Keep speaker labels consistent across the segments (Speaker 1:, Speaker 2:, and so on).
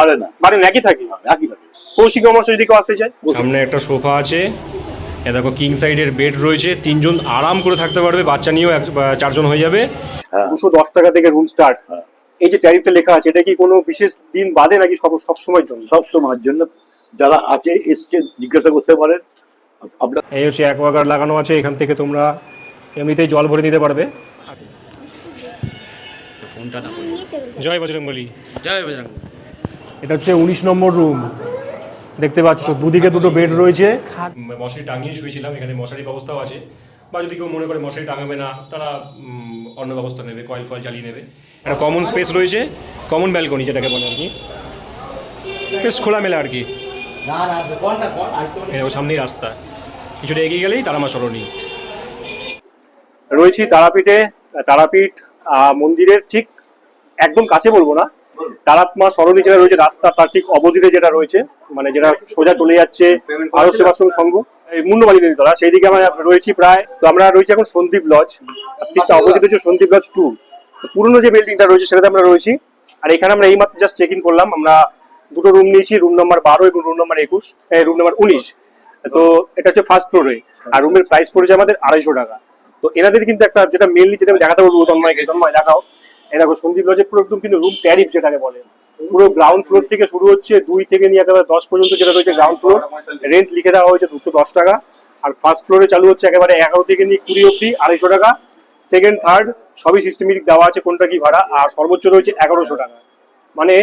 Speaker 1: পারে না।
Speaker 2: বাড়ির একই থাকি।
Speaker 1: একই থাকে।
Speaker 2: কৌশিক অমাবস্যা যদি কেউ আসতে চায়?
Speaker 3: সামনে একটা সোফা আছে। এ দেখো কিং সাইডের বেড রয়েছে। তিনজন আরাম করে থাকতে পারবে। বাচ্চা নিয়েও এক- চারজন হয়ে যাবে।
Speaker 1: হ্যাঁ।
Speaker 2: দুশো দশ টাকা থেকে রুম স্টার্ট
Speaker 1: হ্যাঁ।
Speaker 2: এই যে ট্যারিফটা লেখা আছে এটা কি কোনো বিশেষ দিন বাদে নাকি সব সব সময়ের জন্য?
Speaker 1: সব সময়ের জন্য। যারা আছে এসছে জিজ্ঞাসা করতে পারেন আপনার
Speaker 3: এই হচ্ছে অ্যাকোয়াগার্ড লাগানো আছে। এখান থেকে তোমরা এমনিতেই জল ভরে নিতে পারবে। জয় বজরং
Speaker 4: জয় বজরং
Speaker 3: এটা হচ্ছে উনিশ নম্বর রুম। দেখতে পাচ্ছ দুদিকে দুটো বেড রয়েছে। মশারি টাঙিয়ে শুয়েছিলাম এখানে মশারি ব্যবস্থাও আছে। বা যদি কেউ মনে করে মশারি টাঙাবে না তারা অন্য ব্যবস্থা নেবে কয়েল ফয়েল জ্বালিয়ে নেবে। একটা কমন স্পেস রয়েছে কমন ব্যালকনি যেটাকে বলে আর কি। বেশ খোলামেলা আর কি। সামনেই রাস্তা। কিছুটা এগিয়ে গেলেই তারামা সরণি।
Speaker 2: রয়েছি তারাপীঠে তারাপীঠ মন্দিরের ঠিক একদম কাছে বলব না তারাপমা সরণি যেটা রয়েছে, রাস্তা তার ঠিক অপোজিটে যেটা রয়েছে মানে যেটা সোজা চলে যাচ্ছে আরও সেবাশ্রম সংঘ, এই মুন্ডবাড়ি তলা। সেই দিকে আমরা রয়েছি প্রায়, তো আমরা রয়েছি এখন সন্দীপ লজ, ঠিক তার অপোজিট হচ্ছে সন্দীপ লজ টু পুরনো যে বিল্ডিংটা রয়েছে সেটাতে আমরা রয়েছি। আর এখানে আমরা এইমাত্র জাস্ট চেক ইন করলাম, আমরা দুটো রুম নিয়েছি রুম নাম্বার বারো এবং রুম নাম্বার একুশ রুম নাম্বার উনিশ। তো এটা হচ্ছে ফার্স্ট ফ্লোরে আর রুমের প্রাইস পড়েছে আমাদের আড়াইশো টাকা। তো এনাদের কিন্তু একটা যেটা মেনলি যেটা আমি দেখাতে বলব তন্ময়কে তন্ময় দেখাও। দেখো সন্দীপ লজের পুরো একদম কিন্তু রুম ট্যারিফ যেটাকে বলে। পুরো গ্রাউন্ড ফ্লোর থেকে শুরু হচ্ছে দুই থেকে নিয়ে একেবারে দশ পর্যন্ত যেটা রয়েছে গ্রাউন্ড ফ্লোর রেন্ট লিখে দেওয়া হয়েছে দুশো দশ টাকা। আর ফার্স্ট ফ্লোরে চালু হচ্ছে একেবারে এগারো থেকে নিয়ে কুড়ি অব্দি আড়াইশো টাকা। সেকেন্ড থার্ড সবই সিস্টেমেটিক দেওয়া আছে কোনটা কি ভাড়া। আর সর্বোচ্চ রয়েছে এগারোশো টাকা। মানে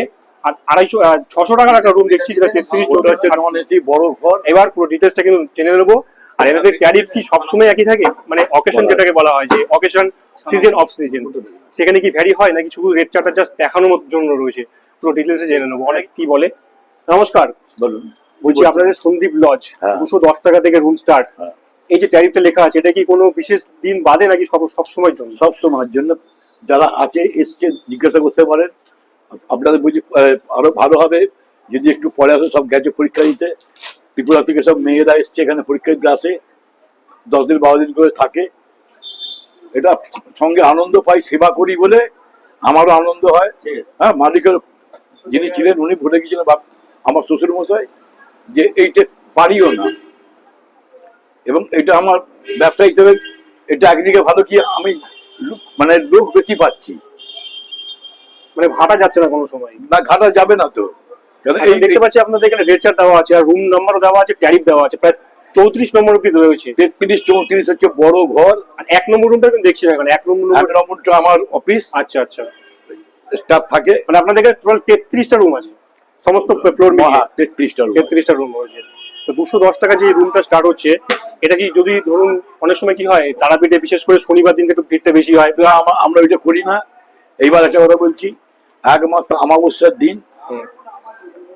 Speaker 2: আর আড়াইশো ছশো টাকার একটা রুম দেখছি যেটা তেত্রিশ চৌত্রিশ
Speaker 1: বড় ঘর।
Speaker 2: এবার পুরো ডিটেলসটা কিন্তু জেনে নেব। আর এনাদের ট্যারিফ কি সবসময় একই থাকে? মানে অকেশন যেটাকে বলা হয় যে অকেশন সিজন অফ সিজন সেখানে কি ভ্যারি হয় নাকি শুধু রেট চার্টটা জাস্ট দেখানোর জন্য রয়েছে? পুরো ডিটেলসে জেনে নেব। অনেক কি বলে? নমস্কার।
Speaker 1: বলুন।
Speaker 2: বলছি আপনাদের সন্দীপ লজ
Speaker 1: হ্যাঁ।
Speaker 2: দুশো দশ টাকা থেকে রুম স্টার্ট
Speaker 1: হ্যাঁ।
Speaker 2: এই যে ট্যারিফটা লেখা আছে এটা কি কোনো বিশেষ দিন বাদে নাকি সব সব সময়ের জন্য?
Speaker 1: সব সময়ের জন্য। যারা আছে এসছে জিজ্ঞাসা করতে পারেন। আপনাদের বুঝি আরও ভালো হবে। যদি একটু পরে আসে সব গেছে পরীক্ষা দিতে। ত্রিপুরা থেকে সব মেয়েরা এসছে এখানে পরীক্ষা দিতে আসে দশ দিন বারো দিন করে থাকে। এটা সঙ্গে আনন্দ পাই সেবা করি বলে আমারও আনন্দ হয়। হ্যাঁ মালিকের যিনি ছিলেন উনি ভুলে গেছিলেন বাপ- আমার শ্বশুর মশাই যে এইটা পারিও না। এবং এটা আমার ব্যবসা হিসেবে এটা একদিকে ভালো কি আমি মানে লোক বেশি পাচ্ছি।
Speaker 2: মানে ভাড়া যাচ্ছে না কোনো সময়?
Speaker 1: না ঘাটা যাবে না তো।
Speaker 2: এই দেখতে পাচ্ছি আপনাদের এখানে রেট চার্ট দেওয়া আছে আর রুম নাম্বারও দেওয়া আছে ট্যারিফ দেওয়া আছে প্রায় চৌত্রিশ নম্বর অব্দি রয়েছে।
Speaker 1: তেত্রিশ চৌত্রিশ হচ্ছে বড় ঘর।
Speaker 2: আর এক নম্বর রুমটা কিন্তু দেখছি না এখানে এক নম্বর
Speaker 1: এক নম্বরটা আমার অফিস
Speaker 2: আচ্ছা আচ্ছা।
Speaker 1: স্টাফ থাকে।
Speaker 2: মানে আপনাদের এখানে টোটাল তেত্রিশটা রুম আছে। সমস্ত ফ্লোর
Speaker 1: তেত্রিশটা
Speaker 2: তেত্রিশটা রুম রয়েছে। তো দুশো দশ টাকা যে রুমটা স্টার্ট হচ্ছে এটা কি যদি ধরুন অনেক সময় কি হয় তারাপীঠে বিশেষ করে শনিবার দিনকে একটু ভিড়টা বেশি হয়?
Speaker 1: আমরা ওইটা করি না। এইবার একটা কথা বলছি একমাত্র আমাবস্যার দিন।
Speaker 2: হুম।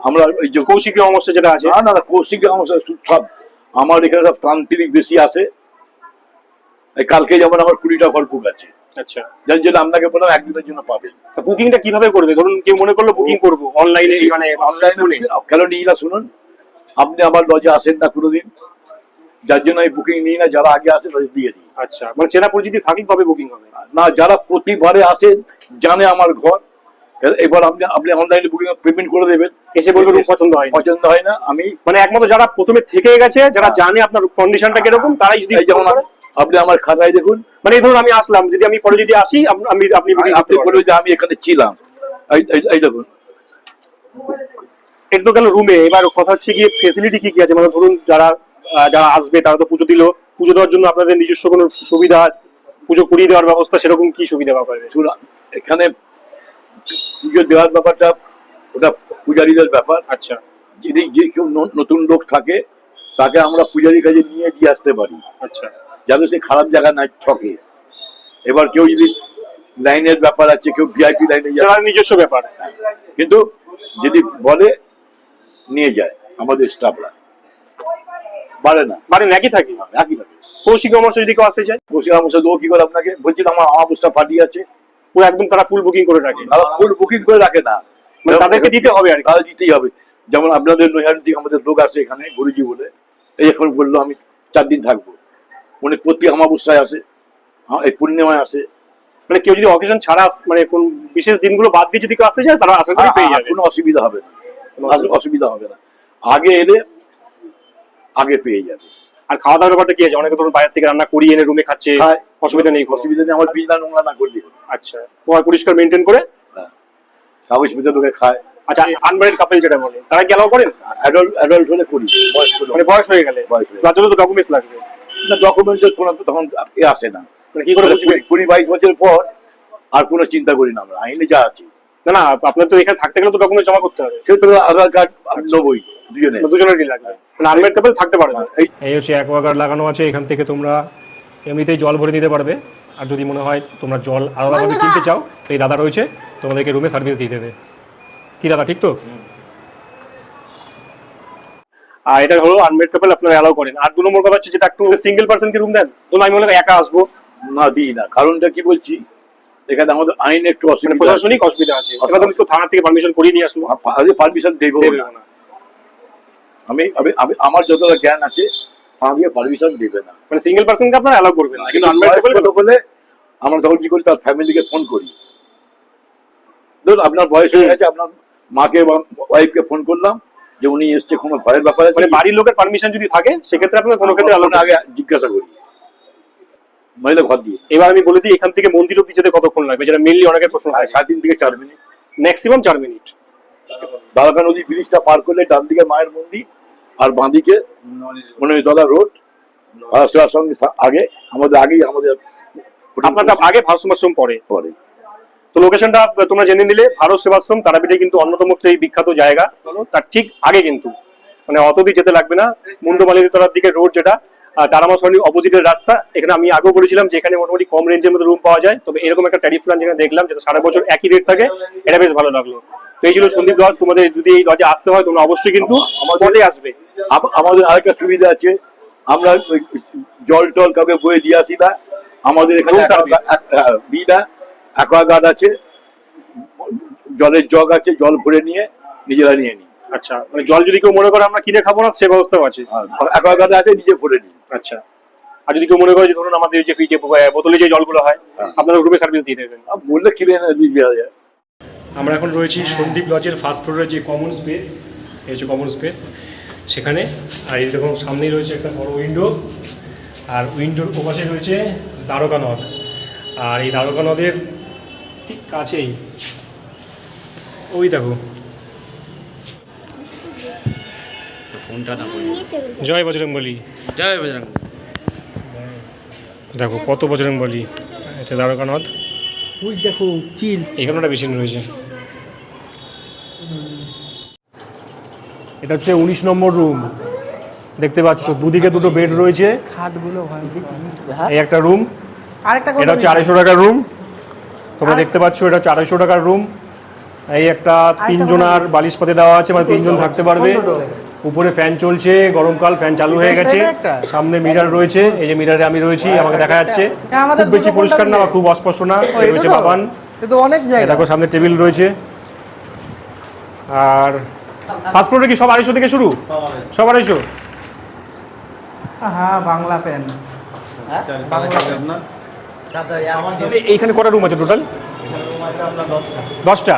Speaker 1: আমরা ওই যে
Speaker 2: কৌশিকী অমাবস্যা যেটা আছে
Speaker 1: না না না কৌশিক আমাবস্যা সব আমার এখানে সব তান্ত্রিক বেশি আসে এই কালকে যেমন আমার কুড়িটা গল্প আছে।
Speaker 2: আচ্ছা।
Speaker 1: যার জন্য আপনাকে বললাম একদিনের জন্য পাবেন।
Speaker 2: তো বুকিংটা কীভাবে করবে? ধরুন কেউ মনে করল বুকিং করব অনলাইনে মানে
Speaker 1: অনলাইনে কেন নিই না শুনুন আপনি আমার লজে আসেন না কোনোদিন। যার জন্য আমি বুকিং নিই না যারা আগে আসে তাদের দিয়ে দিই।
Speaker 2: আচ্ছা মানে চেনা পরিচিতি থাকি কবে বুকিং হবে?
Speaker 1: না যারা প্রতিবারে আসেন জানে আমার ঘর। এবার আপনি আপনি অনলাইনে বুকিং পেমেন্ট করে দেবেন।
Speaker 2: এসে বলবে রুম পছন্দ হয়
Speaker 1: পছন্দ হয় না আমি
Speaker 2: মানে একমাত্র যারা প্রথমে থেকে গেছে যারা জানে আপনার কন্ডিশনটা কীরকম তারাই যদি
Speaker 1: যেমন আপনি আমার খাতায় দেখুন।
Speaker 2: মানে ধরুন আমি আসলাম যদি আমি পরে যদি আসি আমি আপনি
Speaker 1: আপনি বলবেন যে আমি এখানে ছিলাম। এই- দেখুন।
Speaker 2: এটা তো গেল রুমে এবার কথা হচ্ছে গিয়ে ফেসিলিটি কি কি আছে? মানে ধরুন যারা যারা আসবে তারা তো পুজো দিল। পুজো দেওয়ার জন্য আপনাদের নিজস্ব কোনো সুবিধা পুজো করিয়ে দেওয়ার ব্যবস্থা সেরকম কি সুবিধা পাওয়া যাবে
Speaker 1: এখানে পুজো দেওয়ার ব্যাপারটা ওটা পূজারীদের ব্যাপার।
Speaker 2: আচ্ছা।
Speaker 1: যদি যে কেউ ন- নতুন লোক থাকে তাকে আমরা পূজারীর কাছে নিয়ে দিয়ে আসতে পারি।
Speaker 2: আচ্ছা।
Speaker 1: যাতে সে খারাপ জায়গা না ঠকে। এবার কেউ যদি লাইনের ব্যাপার আছে কেউ ভিআইপি লাইনে যায়।
Speaker 2: নিজস্ব ব্যাপার।
Speaker 1: কিন্তু যদি বলে নিয়ে যায় আমাদের স্টাফরা পারে না।
Speaker 2: মানে একই থাকি?
Speaker 1: একই থাকে।
Speaker 2: কৌশিক অমাবস্যা যদি কেউ আসতে চায়?
Speaker 1: বসে আমার সাথে ও কি করে আপনাকে? বলছিলাম আমার আমার অবস্থা পার্টি আছে।
Speaker 2: পুরো একদম তারা ফুল বুকিং করে রাখে।
Speaker 1: তারা ফুল বুকিং করে রাখে না।
Speaker 2: মানে তাদেরকে দিতে হবে আর
Speaker 1: তাহলে দিতেই হবে। যেমন আপনাদের নৈহাটি থেকে আমাদের লোক আসে এখানে গুরুজি বলে এই এখন বলল আমি চার দিন থাকব। উনি প্রতি অমাবস্যায় আসে হ্যাঁ, এই পূর্ণিমায় আসে।
Speaker 2: মানে কেউ যদি অকেশন ছাড়া মানে কোন বিশেষ দিনগুলো বাদ দিয়ে যদি কেউ আসতে চায় তারা আশা করি পেয়ে যাবে।
Speaker 1: কোনো অসুবিধা হবে না। আসলে অসুবিধা হবে না। আগে এলে আগে পেয়ে যাবে।
Speaker 2: আর খাওয়া দাওয়ার ব্যাপারটা কি আছে? অনেকে ধরুন বাইরে থেকে রান্না করিয়ে এনে রুমে খাচ্ছে অসুবিধা নেই
Speaker 1: অসুবিধা নেই আমার বিজনা নোংরা না করলে।
Speaker 2: আচ্ছা। তোমার পরিষ্কার মেনটেন করে?
Speaker 1: কাগজ পেতে লোকে খায়।
Speaker 2: আচ্ছা আনম্যারিড কাপল যেটা বলে তারা কি অ্যালাউ করেন?
Speaker 1: অ্যাডাল্ট অ্যাডাল্ট হলে করি
Speaker 2: মানে বয়স হয়ে গেলে?
Speaker 1: বয়স হয়ে
Speaker 2: তার জন্য তো ডকুমেন্টস লাগবে।
Speaker 1: না ডকুমেন্টসের কোনো তখন এ আসে না।
Speaker 2: মানে কি করে বুঝবে?
Speaker 1: কুড়ি- বাইশ বছর পর আর কোনো চিন্তা করি না আমরা আইনে যা আছে।
Speaker 2: না না আপনার তো এখানে থাকতে গেলে তো ডকুমেন্ট জমা করতে হবে।
Speaker 1: সে তো আধার কার্ড আমি নেবই দুজনে
Speaker 2: দুজনেরই লাগবে। মানে আনম্যারিড কাপল থাকতে পারে না।
Speaker 3: এই হচ্ছে অ্যাকোয়াগার্ড লাগানো আছে এখান থেকে তোমরা এমনিতেই জল ভরে নিতে পারবে। আর যদি মনে হয় তোমরা জল আলাদাভাবে কিনতে চাও তো এই দাদা রয়েছে তোমাদেরকে রুমে সার্ভিস দিয়ে দেবে। কি দাদা ঠিক তো?
Speaker 2: আর এটা হলো কাপল আপনারা অ্যালাউ করেন। আর দু নম্বর কথা হচ্ছে যেটা একটু সিঙ্গেল পার্সনকে রুম দেন ধরুন আমি মনে করি একা আসব।
Speaker 1: না দিই না। কারণটা কি বলছি? এখানে আমাদের আইনে একটু
Speaker 2: মানে
Speaker 1: অসুবিধা।
Speaker 2: প্রশাসনিক অসুবিধা আছে। থানা থেকে পারমিশন করিয়ে নিয়ে আসব
Speaker 1: আগে পারমিশন দেবো না। আমি আমি আমি আমার যতটা জ্ঞান আছে আমাকে পারমিশন দেবে না।
Speaker 2: মানে সিঙ্গেল পার্সনকে আপনারা অ্যালাউ করবেন না কিন্তু আনম্যারিড
Speaker 1: হলে আমরা তখন কি করি তার ফ্যামিলিকে ফোন করি। ধরুন আপনার বয়স হয়ে গেছে আপনার মাকে বা ওয়াইফকে ফোন করলাম যে উনি এসছে কোনো ভয়ের ব্যাপার
Speaker 2: মানে বাড়ির লোকের পারমিশন যদি থাকে সেক্ষেত্রে আপনার কোনো ক্ষেত্রে অ্যালাউ
Speaker 1: আগে জিজ্ঞাসা করি। মহিলা ঘর দিয়ে।
Speaker 2: এবার আমি বলে দিই এখান থেকে মন্দির অব্দি যেতে কতক্ষণ লাগবে যেটা মেনলি অনেকের প্রশ্ন
Speaker 1: প্রায় সাত দিন থেকে চার মিনিট।
Speaker 2: ম্যাক্সিমাম চার মিনিট।
Speaker 1: দাদাকা নদী ব্রিজটা পার করলে ডান দিকে মায়ের মন্দির আর বাঁ দিকে মনোনীতলা রোড রাস্তার সঙ্গে আগে আমাদের আগেই আমাদের
Speaker 2: আপনারটা আগে ভারতশ্রম পরে?
Speaker 1: পরে।
Speaker 2: তো লোকেশনটা তোমরা জেনে নিলে ভারত সেবাশ্রম তারাপীঠে কিন্তু অন্যতম এই বিখ্যাত জায়গা। তার ঠিক আগে কিন্তু। মানে অতদি যেতে লাগবে না। মুন্ডমালিনী তলার দিকে রোড যেটা তারামা সরণি অপোজিটের রাস্তা। এখানে আমি আগেও বলেছিলাম যে এখানে মোটামুটি কম রেঞ্জের মধ্যে রুম পাওয়া যায়। তবে এরকম একটা ট্যারিফ প্ল্যান যেখানে দেখলাম যেটা সারা বছর একই রেট থাকে এটা বেশ ভালো লাগল। তো এই ছিল সন্দীপ লজ তোমাদের যদি এই লজে আসতে হয় তোমরা অবশ্যই কিন্তু আমাদের আসবে।
Speaker 1: আম- আমাদের আরেকটা সুবিধা আছে। আমরা জল টল কাউকে বয়ে দিয়ে আসি না। আমাদের এখানে বিনা অ্যাকোয়াগার্ড আছে। জলের জগ আছে জল ভরে নিয়ে নিজেরা নিয়ে নিই।
Speaker 2: আচ্ছা মানে জল যদি কেউ মনে করে আমরা কিনে খাব না সে ব্যবস্থাও আছে।
Speaker 1: অ্যাকোয়াগার্ড আছে নিজে ভরে নিই।
Speaker 2: আচ্ছা আর যদি কেউ মনে করে যে ধরুন আমাদের যে ফ্রিজে বোতলে যে জলগুলো হয়
Speaker 1: হ্যাঁ।
Speaker 2: আপনারা রুমে সার্ভিস দিয়ে দেবেন।
Speaker 1: আর বললে কিনে যায়।
Speaker 3: আমরা এখন রয়েছি সন্দীপ লজের ফার্স্ট ফ্লোরের যে কমন স্পেস এই হচ্ছে কমন স্পেস সেখানে। আর এই দেখুন সামনেই রয়েছে একটা বড় উইন্ডো আর উইন্ডোর ওপাশে রয়েছে দ্বারকা নদ। আর এই দ্বারকা নদের ঠিক কাছেই ওই দেখো।
Speaker 4: ফোনটা না করি
Speaker 3: জয়
Speaker 4: জয় বজরং
Speaker 3: দেখো কত বজরংবলী আচ্ছা দ্বারকা নদ।
Speaker 5: ওই দেখো চিল
Speaker 3: এখানে একটা বেশি রয়েছে। এটা হচ্ছে উনিশ নম্বর রুম দেখতে পাচ্ছ দুদিকে দুটো বেড রয়েছে।
Speaker 5: খাটগুলো
Speaker 3: এই একটা রুম
Speaker 5: আরেকটা
Speaker 3: এটা হচ্ছে আড়াইশো টাকার রুম তোমরা দেখতে পাচ্ছ এটা হচ্ছে আড়াইশো টাকার রুম এই একটা তিনজনার বালিশ পাতে দেওয়া আছে মানে তিনজন থাকতে পারবে। উপরে ফ্যান চলছে গরমকাল ফ্যান চালু হয়ে গেছে। সামনে মিরার রয়েছে এই যে মিরারে আমি রয়েছি আমাকে দেখা যাচ্ছে। খুব বেশি পরিষ্কার না বা খুব অস্পষ্ট না। রয়েছে বাবান
Speaker 5: অনেক জায়গা।
Speaker 3: দেখো সামনে টেবিল রয়েছে। আর ফার্স্ট ফ্লোরে কি সব আড়াইশো থেকে শুরু? সব আড়াইশো?
Speaker 5: হ্যাঁ? বাংলা পেন
Speaker 3: এইখানে কটা রুম আছে টোটাল দশটা।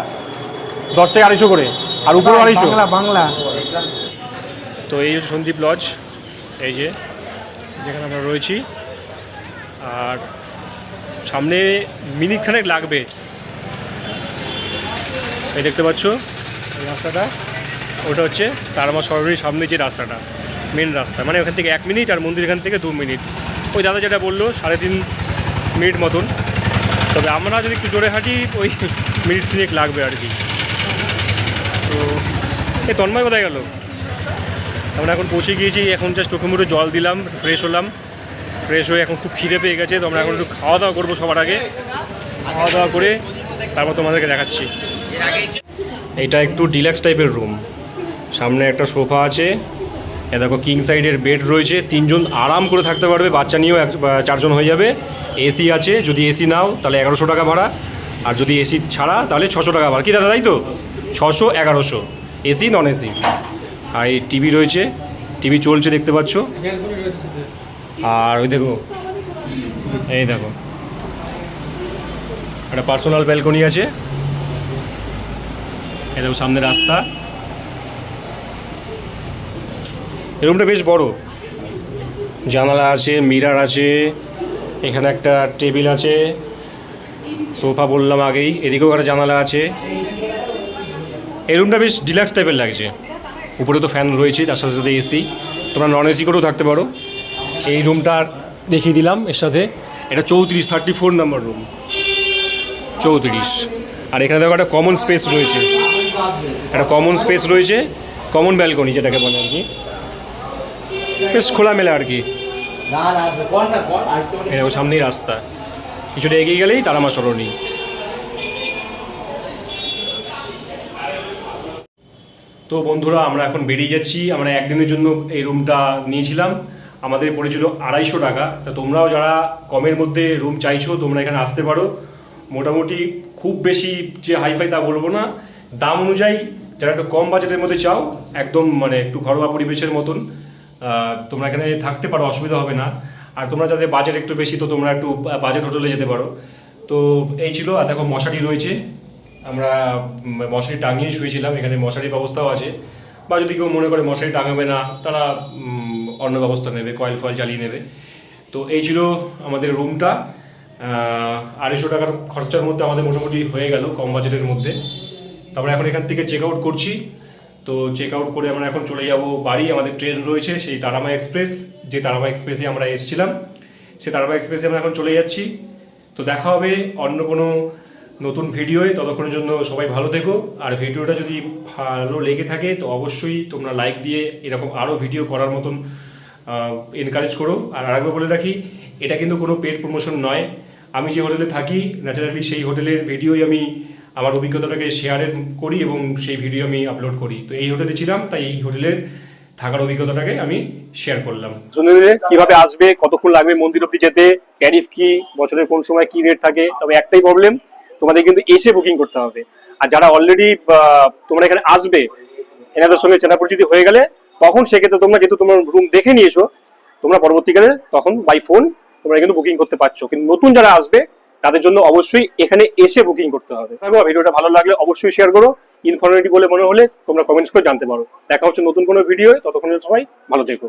Speaker 3: দশটায় আড়াইশো করে। আর উপরে আড়াইশো?
Speaker 5: বাংলা বাংলা।
Speaker 3: তো এই হচ্ছে সন্দীপ লজ এই যে, যেখানে আমরা রয়েছি। আর সামনে মিনিট খানেক লাগবে। এই দেখতে পাচ্ছ রাস্তাটা। ওটা হচ্ছে তারামা সরোবরের সামনে যে রাস্তাটা মেন রাস্তা। মানে ওখান থেকে এক মিনিট আর মন্দির এখান থেকে দু মিনিট। ওই দাদা যেটা বলল, সাড়ে তিন মিনিট মতন। তবে আমরা যদি একটু জোরে হাঁটি, ওই মিনিট তিনেক লাগবে আর কি। তো, এই তন্ময় কোথায় গেল? আমরা এখন পৌঁছে গিয়েছি, এখন জাস্ট চোখে মুখে জল দিলাম ফ্রেশ হলাম। ফ্রেশ হয়ে এখন খুব খিদে পেয়ে গেছে, তো আমরা এখন একটু খাওয়া দাওয়া করব সবার আগে। খাওয়া দাওয়া করে তারপর তোমাদেরকে দেখাচ্ছি। এটা একটু ডিলাক্স টাইপের রুম সামনে একটা সোফা আছে। এ দেখো কিং সাইডের বেড রয়েছে। তিনজন আরাম করে থাকতে পারবে, বাচ্চা নিয়েও এক চারজন হয়ে যাবে। এসি আছে, যদি এসি নাও, তাহলে এগারোশো টাকা ভাড়া। আর যদি এসি ছাড়া, তাহলে ছশো টাকা ভাড়া। কি দাদা, তাই তো? ছশো, এগারোশো। এসি নন এসি আর এই টিভি রয়েছে, টিভি চলছে দেখতে পাচ্ছ। আর ওই দেখো, এই দেখো। একটা পার্সোনাল ব্যালকনি আছে। এই দেখো সামনে রাস্তা। এই রুমটা বেশ বড়। জানালা আছে মিরার আছে, এখানে একটা টেবিল আছে। সোফা বললাম আগেই, এদিকেও একটা জানালা আছে। এই রুমটা বেশ ডিলাক্স টাইপের লাগছে। উপরে তো ফ্যান রয়েছে তার সাথে সাথে এসি। তোমরা নন এসি করেও থাকতে পারো। এই রুমটা দেখিয়ে দিলাম এর সাথে। এটা চৌত্রিশ থার্টি ফোর নাম্বার রুম চৌত্রিশ। আর এখানে দেখো একটা কমন স্পেস রয়েছে। একটা কমন স্পেস রয়েছে কমন ব্যালকনি যেটাকে বলে আর কি। বেশ খোলামেলা আর কি। এই দেখো সামনেই রাস্তা। কিছুটা এগিয়ে গেলেই তারামা সরণি তো বন্ধুরা, আমরা এখন বেরিয়ে যাচ্ছি। আমরা একদিনের জন্য এই রুমটা নিয়েছিলাম। আমাদের পড়েছিল আড়াইশো টাকা। তা তোমরাও যারা কমের মধ্যে রুম চাইছো, তোমরা এখানে আসতে পারো। মোটামুটি খুব বেশি যে হাইফাই তা বলব না। দাম অনুযায়ী যারা একটু কম বাজেটের মধ্যে চাও, একদম মানে একটু ঘরোয়া পরিবেশের মতন তোমরা এখানে থাকতে পারো, অসুবিধা হবে না। আর তোমরা যাদের বাজেট একটু বেশি, তো তোমরা একটু বাজেট হোটেলে যেতে পারো। তো এই ছিল, আর দেখো মশারি রয়েছে। আমরা মশারি টাঙিয়ে শুয়েছিলাম, এখানে মশারির ব্যবস্থাও আছে। বা যদি কেউ মনে করে মশারি টাঙাবে না, তারা অন্য ব্যবস্থা নেবে, কয়েল ফয়েল জ্বালিয়ে নেবে। তো এই ছিল আমাদের রুমটা। আড়াইশো টাকার খরচার মধ্যে আমাদের মোটামুটি হয়ে গেল কম বাজেটের মধ্যে। তারপরে এখন এখান থেকে চেক আউট করছি। তো চেক আউট করে আমরা এখন চলে যাব বাড়ি। আমাদের ট্রেন রয়েছে, সেই তারামা এক্সপ্রেস। যে তারামা এক্সপ্রেসে আমরা এসেছিলাম সে তারামা এক্সপ্রেসে আমরা এখন চলে যাচ্ছি। তো দেখা হবে অন্য কোনো নতুন ভিডিওয়ে ততক্ষণের জন্য সবাই ভালো থেকো। আর ভিডিওটা যদি ভালো লেগে থাকে, তো অবশ্যই তোমরা লাইক দিয়ে এরকম আরও ভিডিও করার মতন এনকারেজ করো। আর আরেকবার বলে রাখি, এটা কিন্তু কোনো পেড প্রমোশন নয়। আমি যে হোটেলে থাকি ন্যাচারালি সেই হোটেলের ভিডিওই আমি আমার অভিজ্ঞতাটাকে শেয়ার করি এবং সেই ভিডিও আমি আপলোড করি। তো এই হোটেলে ছিলাম, তাই এই হোটেলের থাকার অভিজ্ঞতাটাকে আমি শেয়ার করলাম।
Speaker 2: কীভাবে আসবে, কতক্ষণ লাগবে মন্দির অব্দি যেতে ট্যারিফ কি বছরের কোন সময় কি রেট থাকে, তবে একটাই প্রবলেম তোমাদের কিন্তু এসে বুকিং করতে হবে। আর যারা অলরেডি তোমরা এখানে আসবে, এনাদের সঙ্গে চেনা পরিচিতি হয়ে গেলে, তখন সেক্ষেত্রে তোমরা যেহেতু তোমার রুম দেখে নিয়েছো, তোমরা পরবর্তীকালে তখন বাই ফোন তোমরা কিন্তু বুকিং করতে পারছ। কিন্তু নতুন যারা আসবে, তাদের জন্য অবশ্যই এখানে এসে বুকিং করতে হবে। ভিডিওটা ভালো লাগলে অবশ্যই শেয়ার করো। ইনফরমেটিভ বলে মনে হলে তোমরা কমেন্টস করে জানতে পারো। দেখা হচ্ছে নতুন কোনো ভিডিও ততক্ষণের সবাই ভালো থেকো।